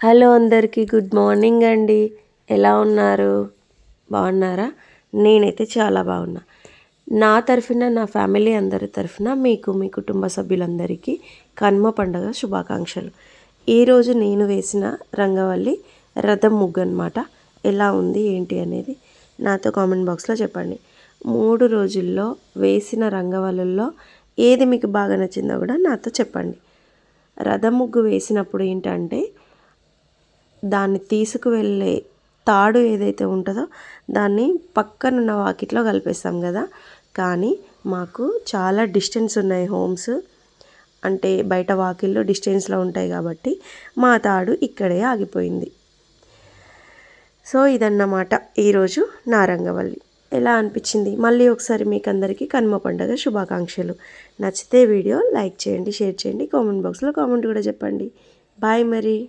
Hello అందరికీ good morning అండి. ఎలా ఉన్నారు? బాగున్నారా? నేనైతే చాలా బాగున్నా. నా తరఫున నా ఫ్యామిలీ అందరి తరఫున మీకు మీ కుటుంబ సభ్యులందరికీ కన్మ పండుగ శుభాకాంక్షలు. ఈరోజు నేను వేసిన రంగవల్లి రథం ముగ్గు అనమాట ఎలా ఉంది ఏంటి అనేది నాతో కామెంట్ బాక్స్లో చెప్పండి. మూడు రోజుల్లో వేసిన రంగవల్లుల్లో ఏది మీకు బాగా నచ్చిందో కూడా నాతో చెప్పండి. రథం ముగ్గు వేసినప్పుడు ఏంటంటే దాన్ని తీసుకువెళ్ళే తాడు ఏదైతే ఉంటుందో దాన్ని పక్కనున్న వాకిట్లో కలిపేస్తాం కదా. కానీ మాకు చాలా డిస్టెన్స్ ఉన్నాయి హోమ్స్. అంటే బయట వాకిళ్ళు డిస్టెన్స్లో ఉంటాయి కాబట్టి మా తాడు ఇక్కడే ఆగిపోయింది. సో ఇదన్నమాట ఈరోజు నారంగవల్లి ఎలా అనిపించింది? మళ్ళీ ఒకసారి మీకు అందరికీ కనుమ పండుగ శుభాకాంక్షలు. నచ్చితే వీడియో లైక్ చేయండి షేర్ చేయండి కామెంట్ బాక్స్లో కామెంట్ కూడా చెప్పండి. బాయ్ మరి.